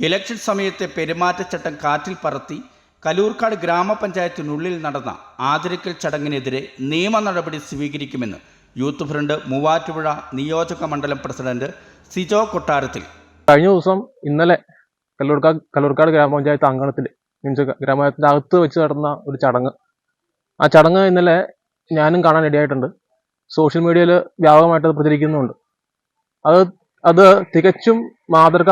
Election സമയത്തെ പെരുമാറ്റച്ചട്ടം കാറ്റിൽ പറത്തി കലൂർക്കാട് ഗ്രാമപഞ്ചായത്തിനുള്ളിൽ നടന്ന ആദരിക്കൽ ചടങ്ങിനെതിരെ നിയമ നടപടി സ്വീകരിക്കുമെന്ന് യൂത്ത് ഫ്രണ്ട് മൂവാറ്റുപുഴ നിയോജക മണ്ഡലം പ്രസിഡന്റ് സിജോ കൊട്ടാരത്തിൽ. കഴിഞ്ഞ ദിവസം ഇന്നലെ കല്ലൂർക്കാട് കല്ലൂർക്കാട് ഗ്രാമപഞ്ചായത്ത് അങ്കണത്തിൽ മീൻസ് ഗ്രാമപഞ്ചായത്തിന്റെ അകത്ത് വെച്ച് നടന്ന ഒരു ചടങ്ങ്. ആ ചടങ്ങ് ഇന്നലെ ഞാനും കാണാൻ ഇടയായിട്ടുണ്ട് സോഷ്യൽ മീഡിയയിൽ വ്യാപകമായിട്ട് അത് പ്രചരിക്കുന്നുണ്ട് അത് അത് തികച്ചും മാതൃക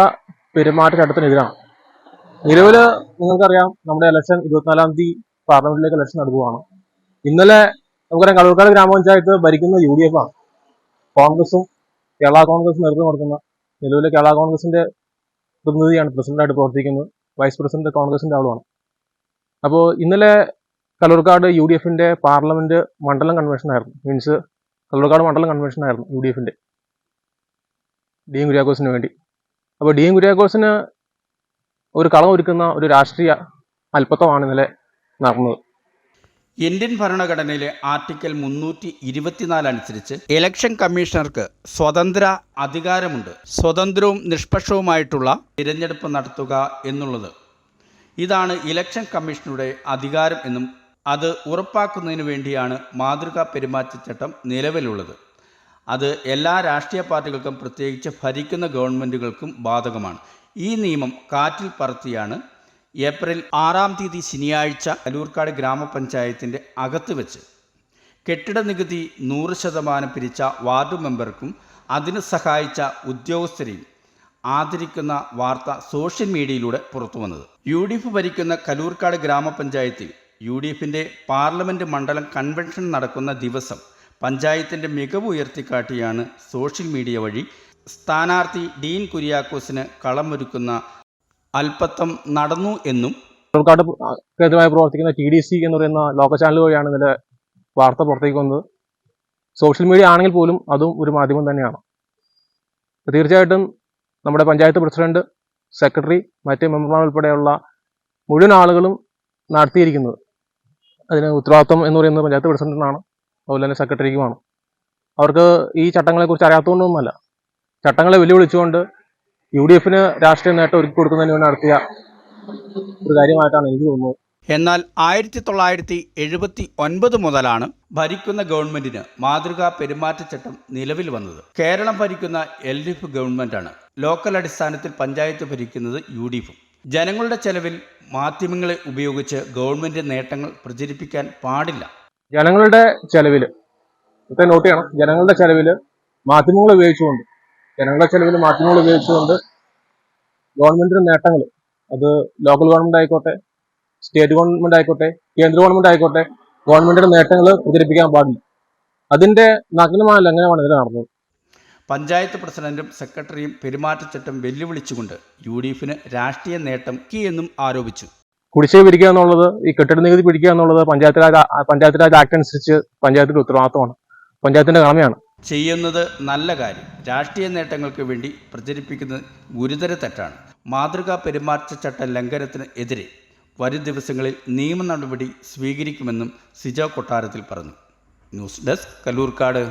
പെരുമാറ്റച്ചട്ടത്തിനെതിരാണ് നിലവിൽ നിങ്ങൾക്കറിയാം നമ്മുടെ ഇലക്ഷൻ ഇരുപത്തിനാലാം തീയതി പാർലമെന്റിലേക്ക് ഇലക്ഷൻ നടക്കുകയാണ്. ഇന്നലെ നമുക്കറിയാം കല്ലൂർക്കാട് ഗ്രാമപഞ്ചായത്ത് ഭരിക്കുന്ന യു ഡി എഫ് ആണ്. കോൺഗ്രസും കേരള കോൺഗ്രസ് നേതൃത്വം നടത്തുന്ന നിലവിലെ കേരള കോൺഗ്രസിന്റെ പ്രതിനിധിയാണ് പ്രസിഡന്റായിട്ട് പ്രവർത്തിക്കുന്നത്. വൈസ് പ്രസിഡന്റ് കോൺഗ്രസിന്റെ ആളുമാണ്. അപ്പോൾ ഇന്നലെ കലൂർക്കാട് യു ഡി എഫിന്റെ പാർലമെന്റ് മണ്ഡലം കൺവെൻഷൻ ആയിരുന്നു. മീൻസ് കലൂർക്കാട് മണ്ഡലം കൺവെൻഷൻ ആയിരുന്നു യു ഡി എഫിന്റെ ഡി എം കുര്യാക്കോസിന് വേണ്ടി. അപ്പോൾ ഡി എം കുര്യാക്കോസിന് ഒരു കളം ഒരുക്കുന്ന ഒരു രാഷ്ട്രീയ അല്പത്വമാണ് ഇന്നലെ നടന്നത്. ഇന്ത്യൻ ഭരണഘടനയിലെ ആർട്ടിക്കിൾ മുന്നൂറ്റി ഇരുപത്തിനാല് അനുസരിച്ച് ഇലക്ഷൻ കമ്മീഷണർക്ക് സ്വതന്ത്ര അധികാരമുണ്ട്. സ്വതന്ത്രവും നിഷ്പക്ഷവുമായിട്ടുള്ള തിരഞ്ഞെടുപ്പ് നടത്തുക എന്നുള്ളത്. ഇതാണ് ഇലക്ഷൻ കമ്മീഷനുടെ അധികാരം എന്നും അത് ഉറപ്പാക്കുന്നതിന് വേണ്ടിയാണ് മാതൃകാ പെരുമാറ്റച്ചട്ടം നിലവിലുള്ളത്. അത് എല്ലാ രാഷ്ട്രീയ പാർട്ടികൾക്കും പ്രത്യേകിച്ച് ഭരിക്കുന്ന ഗവൺമെന്റുകൾക്കും ബാധകമാണ്. ഈ നിയമം കാറ്റിൽ പറത്തിയാണ് ഏപ്രിൽ ആറാം തീയതി ശനിയാഴ്ച അലൂർക്കാട് ഗ്രാമപഞ്ചായത്തിന്റെ അകത്ത് വെച്ച്. കെട്ടിട നികുതി നൂറ് ശതമാനം പിരിച്ച വാർഡ് മെമ്പർക്കും അതിന് സഹായിച്ച ഉദ്യോഗസ്ഥരെയും ആദരിക്കുന്ന വാർത്ത സോഷ്യൽ മീഡിയയിലൂടെ പുറത്തു വന്നത്. യു ഡി എഫ് ഭരിക്കുന്ന കലൂർക്കാട് ഗ്രാമപഞ്ചായത്തിൽ യു ഡി എഫിന്റെ പാർലമെന്റ് മണ്ഡലം കൺവെൻഷൻ നടക്കുന്ന ദിവസം പഞ്ചായത്തിന്റെ മികവ് ഉയർത്തിക്കാട്ടിയാണ് സോഷ്യൽ മീഡിയ വഴി സ്ഥാനാർത്ഥി ഡീൻ കുര്യാക്കോസിന് കളമൊരുക്കുന്ന അല്പത്തം നടന്നു എന്നും കല്ലൂർക്കാട് കേന്ദ്രമായി പ്രവർത്തിക്കുന്ന ടി ഡി സി എന്ന് പറയുന്ന ലോക ചാനൽ വഴിയാണ് ഇതിലെ വാർത്ത പുറത്തേക്ക് വന്നത്. സോഷ്യൽ മീഡിയ ആണെങ്കിൽ പോലും അതും ഒരു മാധ്യമം തന്നെയാണ്. തീർച്ചയായിട്ടും നമ്മുടെ പഞ്ചായത്ത് പ്രസിഡന്റ് സെക്രട്ടറി മറ്റ് മെമ്പർമാർ ഉൾപ്പെടെയുള്ള മുഴുവൻ ആളുകളും നടത്തിയിരിക്കുന്നത്. അതിന് ഉത്തരവാദിത്വം എന്ന് പറയുന്നത് പഞ്ചായത്ത് പ്രസിഡന്റിനാണ്. അതുപോലെ തന്നെ സെക്രട്ടറിക്കുമാണ് അവർക്ക് ഈ ചട്ടങ്ങളെക്കുറിച്ച് അറിയാത്തതുകൊണ്ടൊന്നുമല്ല ചട്ടങ്ങളെ വെല്ലുവിളിച്ചുകൊണ്ട് യു ഡി എഫിന് രാഷ്ട്രീയ നേട്ടം ഒരുക്കി കൊടുക്കുന്നതിന് വേണ്ടി നടത്തിയ ഒരു കാര്യമായിട്ടാണ് എനിക്ക് തോന്നുന്നത്. എന്നാൽ ആയിരത്തി തൊള്ളായിരത്തി എഴുപത്തി ഒൻപത് മുതലാണ് ഭരിക്കുന്ന ഗവൺമെന്റിന് മാതൃകാ പെരുമാറ്റച്ചട്ടം നിലവിൽ വന്നത്. കേരളം ഭരിക്കുന്ന എൽ ഡി എഫ് ഗവൺമെന്റാണ്. ലോക്കൽ അടിസ്ഥാനത്തിൽ പഞ്ചായത്ത് ഭരിക്കുന്നത് യു ഡി എഫും ജനങ്ങളുടെ ചെലവിൽ മാധ്യമങ്ങളെ ഉപയോഗിച്ച് ഗവൺമെന്റ് നേട്ടങ്ങൾ പ്രചരിപ്പിക്കാൻ പാടില്ല. ജനങ്ങളുടെ ചെലവിൽ ഇത്ര നോട്ട് ചെയ്യണം. ജനങ്ങളുടെ ചെലവിൽ മാധ്യമങ്ങൾ ഉപയോഗിച്ചുകൊണ്ട് ജനങ്ങളുടെ ചെലവിൽ മാധ്യമങ്ങൾ ഉപയോഗിച്ചുകൊണ്ട് ഗവൺമെന്റിന്റെ നേട്ടങ്ങൾ അത് ലോക്കൽ ഗവൺമെന്റ് ആയിക്കോട്ടെ സ്റ്റേറ്റ് ഗവൺമെന്റ് ആയിക്കോട്ടെ കേന്ദ്ര ഗവൺമെന്റ് ആയിക്കോട്ടെ ഗവൺമെന്റിന്റെ നേട്ടങ്ങൾ പ്രചരിപ്പിക്കാൻ പാടില്ല. അതിന്റെ നഗ്നമായ ലംഘനമാണ് ഇതിൽ നടന്നത്. പഞ്ചായത്ത് പ്രസിഡന്റും സെക്രട്ടറിയും പെരുമാറ്റച്ചട്ടം വെല്ലുവിളിച്ചുകൊണ്ട് യു ഡി എഫിന് രാഷ്ട്രീയ നേട്ടം എന്നും ആരോപിച്ചു. കുടിശ്ശിക പിരിക്കുക എന്നുള്ളത് ഈ കെട്ടിട നികുതി പിടിക്കുക എന്നുള്ളത് പഞ്ചായത്ത് രാജ് പഞ്ചായത്ത് രാജ് ആക്ട് അനുസരിച്ച് പഞ്ചായത്തിന്റെ ഉത്തരവാദിത്തമാണ് പഞ്ചായത്തിന്റെ കടമയാണ്. ചെയ്യുന്നത് നല്ല കാര്യം. രാഷ്ട്രീയ നേട്ടങ്ങൾക്ക് വേണ്ടി പ്രചരിപ്പിക്കുന്നത് ഗുരുതര തെറ്റാണ്. മാതൃകാ പെരുമാറ്റച്ചട്ട ലംഘനത്തിന് എതിരെ വരും ദിവസങ്ങളിൽ നിയമ നടപടി സ്വീകരിക്കുമെന്നും സിജോ കൊട്ടാരത്തിൽ പറഞ്ഞു. News desk Kallurkad